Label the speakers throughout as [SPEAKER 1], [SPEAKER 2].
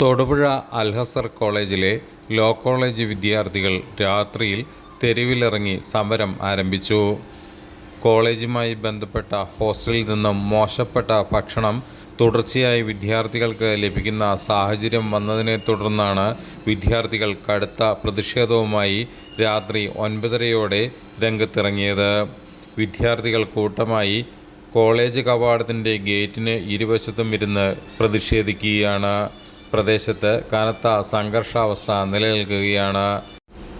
[SPEAKER 1] തൊടുപുഴ അൽഹസർ കോളേജിലെ law college വിദ്യാർത്ഥികൾ രാത്രിയിൽ തെരുവിലിറങ്ങി സമരം ആരംഭിച്ചു. കോളേജുമായി ബന്ധപ്പെട്ട ഹോസ്റ്റലിൽ നിന്നും മോശപ്പെട്ട ഭക്ഷണം തുടർച്ചയായി വിദ്യാർത്ഥികൾക്ക് ലഭിക്കുന്ന സാഹചര്യം വന്നതിനെ തുടർന്നാണ് വിദ്യാർത്ഥികൾ കടുത്ത പ്രതിഷേധവുമായി രാത്രി ഒൻപതരയോടെ രംഗത്തിറങ്ങിയത്. വിദ്യാർത്ഥികൾ കൂട്ടമായി കോളേജ് കവാടത്തിന്റെ ഗേറ്റിന് ഇരുവശത്തും ഇരുന്ന് പ്രതിഷേധിക്കുകയാണ്. പ്രദേശത്ത് കനത്ത സംഘർഷാവസ്ഥ നിലനിൽക്കുകയാണ്.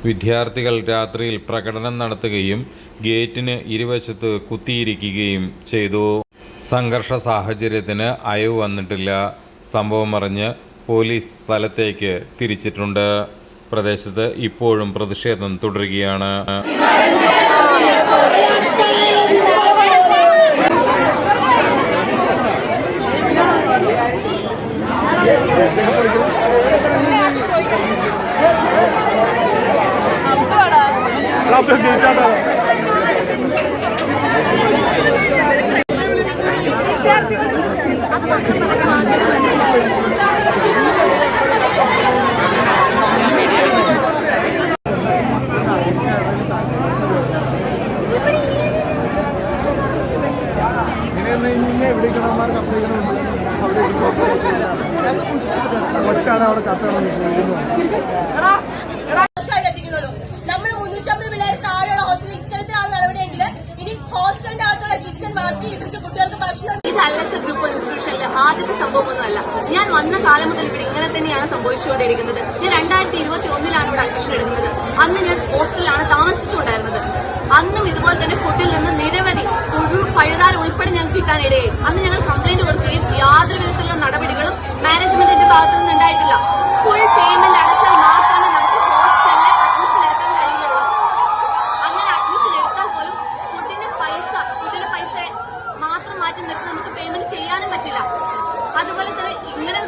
[SPEAKER 1] വിദ്യാർത്ഥികൾ രാത്രിയിൽ പ്രകടനം നടത്തുകയും ഗേറ്റിന് ഇരുവശത്ത് കുത്തിയിരിക്കുകയും ചെയ്തു. സംഘർഷ സാഹചര്യത്തിന് അയവ് വന്നിട്ടില്ല. സംഭവം അറിഞ്ഞ് പോലീസ് സ്ഥലത്തേക്ക് തിരിച്ചിട്ടുണ്ട്. പ്രദേശത്ത് ഇപ്പോഴും പ്രതിഷേധം തുടരുകയാണ്.
[SPEAKER 2] കൊച്ചാണ് അവിടെ കച്ചവടം നിൽക്കുന്നത്
[SPEAKER 3] എത്തിക്കുന്നുള്ളൂ കിച്ചൺ
[SPEAKER 4] സർ ഗ്രൂപ്പ് ഇൻസ്റ്റിറ്റ്യൂഷനിലെ ആദ്യത്തെ സംഭവമൊന്നുമല്ല. ഞാൻ വന്ന കാലം മുതൽ ഇവിടെ ഇങ്ങനെ തന്നെയാണ് സംഭവിച്ചുകൊണ്ടിരിക്കുന്നത്. ഞാൻ രണ്ടായിരത്തി ഇരുപത്തി ഒന്നിലാണ് ഇവിടെ അഡ്മിഷൻ എടുക്കുന്നത്. അന്ന് ഞാൻ ഹോസ്റ്റലിലാണ് താമസിച്ചുകൊണ്ടായിരുന്നത് അന്നും ഇതുപോലെ തന്നെ ഫുഡിൽ നിന്ന് നിരവധി പുഴു പഴുതാര ഉൾപ്പെടെ ഞങ്ങൾക്ക് കിട്ടാനിടയായി. അന്ന് ഞങ്ങൾ കംപ്ലൈന്റ് കൊടുക്കുകയും ചെയ്യാനും പറ്റില്ല. അതുപോലെ തന്നെ ഇങ്ങനെ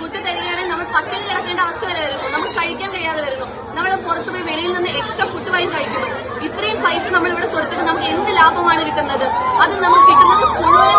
[SPEAKER 4] കുത്തി തരികയാണെങ്കിൽ നമ്മൾ പട്ടിണി കിടക്കേണ്ട അവസ്ഥ വരെ വരുന്നു. നമുക്ക് കഴിക്കാൻ കഴിയാതെ വരുന്നു. നമ്മൾ പുറത്തുപോയി വെളിയിൽ നിന്ന് എക്സ്ട്രാ ഫുഡ് വാങ്ങി കഴിക്കുന്നു. ഇത്രയും പൈസ നമ്മൾ ഇവിടെ കൊടുത്തിട്ട് നമുക്ക് എന്ത് ലാഭമാണ് കിട്ടുന്നത്? അത് നമുക്ക് കിട്ടുന്നത് പഴുതാറാണ്